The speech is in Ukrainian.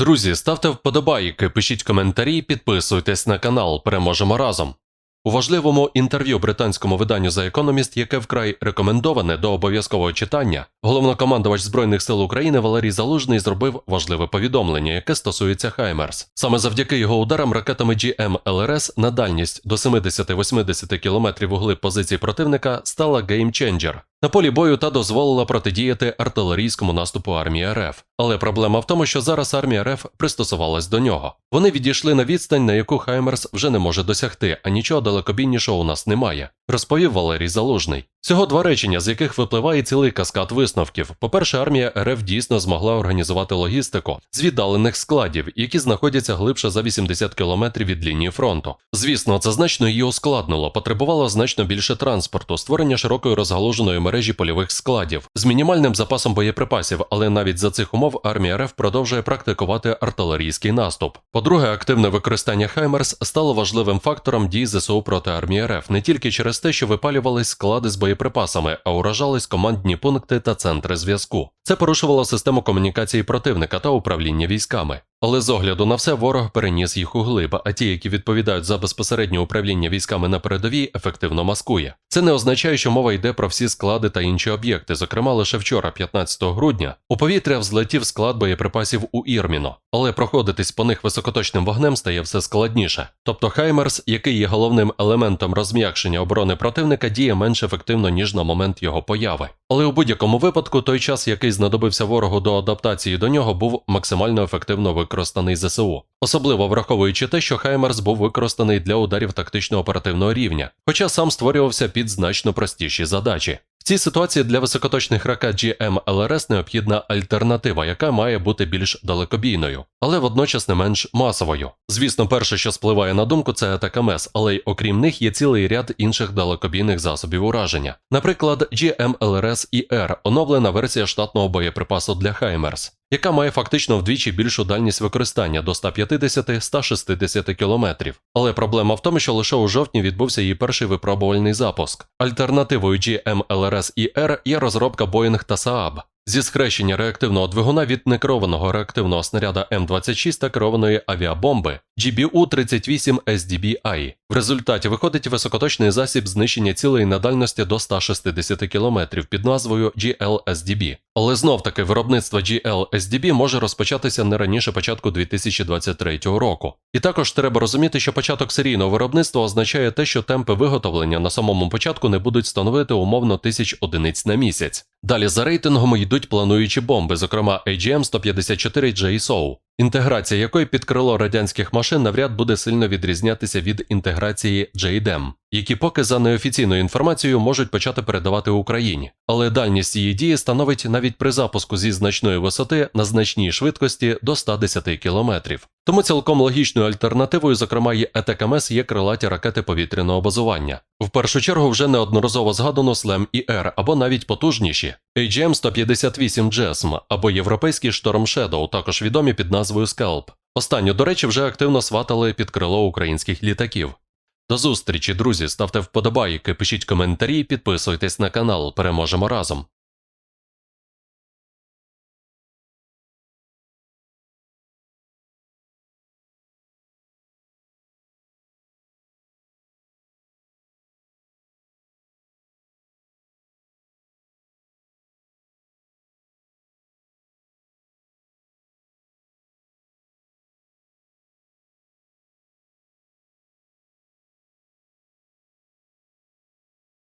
Друзі, ставте вподобайки, пишіть коментарі, підписуйтесь на канал. Переможемо разом. У важливому інтерв'ю британському виданню The Economist, яке вкрай рекомендоване до обов'язкового читання, головнокомандувач Збройних сил України Валерій Залужний зробив важливе повідомлення, яке стосується Хаймерс. Саме завдяки його ударам ракетами GM-ЛРС на дальність до 70-80 км у глиб позицій противника стала геймченджер на полі бою та дозволила протидіяти артилерійському наступу армії РФ. Але проблема в тому, що зараз армія РФ пристосувалась до нього. Вони відійшли на відстань, на яку Хаймерс вже не може досягти, а нічого далекобійнішого у нас немає. Розповів Валерій Залужний. Всього два речення, з яких випливає цілий каскад висновків. По-перше, армія РФ дійсно змогла організувати логістику з віддалених складів, які знаходяться глибше за 80 кілометрів від лінії фронту. Звісно, це значно її ускладнило, потребувало значно більше транспорту, створення широкої розгалуженої мережі польових складів з мінімальним запасом боєприпасів, але навіть за цих умов армія РФ продовжує практикувати артилерійський наступ. По-друге, активне використання Хаймерс стало важливим фактором дій ЗСУ проти армії РФ не тільки через те, що випалювались склади з боєприпасами, а уражались командні пункти та центри зв'язку. Це порушувало систему комунікації противника та управління військами. Але з огляду на все ворог переніс їх у глиб, а ті, які відповідають за безпосереднє управління військами на передовій, ефективно маскує. Це не означає, що мова йде про всі склади та інші об'єкти. Зокрема, лише вчора, 15 грудня, у повітря взлетів склад боєприпасів у Ірміно, але проходитись по них високоточним вогнем стає все складніше. Тобто Хаймерс, який є головним елементом розм'якшення оборони противника, діє менш ефективно ніж на момент його появи. Але у будь-якому випадку той час, який знадобився ворогу до адаптації до нього, був максимально ефективно використаний ЗСУ, особливо враховуючи те, що Хаймерс був використаний для ударів тактично-оперативного рівня, хоча сам створювався під значно простіші задачі. В цій ситуації для високоточних ракет GM-ЛРС необхідна альтернатива, яка має бути більш далекобійною, але водночас не менш масовою. Звісно, перше, що спливає на думку, це АТКМС, але й окрім них є цілий ряд інших далекобійних засобів ураження. Наприклад, GM-ЛРС IR – оновлена версія штатного боєприпасу для Хаймерс яка має фактично вдвічі більшу дальність використання до 150-160 км. Але проблема в тому, що лише у жовтні відбувся її перший випробувальний запуск. Альтернативою GM-LRS IR є розробка Boeing та Saab. Зі схрещення реактивного двигуна від некерованого реактивного снаряда М26 та керованої авіабомби GBU-38 SDBI. В результаті виходить високоточний засіб знищення цілої на дальності до 160 км під назвою GLSDB. Але знов-таки виробництво GLSDB може розпочатися не раніше початку 2023 року. І також треба розуміти, що початок серійного виробництва означає те, що темпи виготовлення на самому початку не будуть становити умовно тисяч одиниць на місяць. Далі за рейтингом йдуть плануючі бомби, зокрема AGM-154 JSOW, інтеграція якої під крило радянських машин навряд буде сильно відрізнятися від інтеграції JDM, які поки за неофіційною інформацією можуть почати передавати Україні. Але дальність її дії становить навіть при запуску зі значної висоти на значній швидкості до 110 км. Тому цілком логічною альтернативою, зокрема, є ЕТКМС, є крилаті ракети повітряного базування. В першу чергу вже неодноразово згадано SLAM IR або навіть потужніші AGM-158 GSM або європейський Storm Shadow, також відомі під назвою Scalp. Останню, до речі, вже активно сватали під крило українських літаків. До зустрічі, друзі, ставте вподобайки, пишіть коментарі, підписуйтесь на канал. Переможемо разом.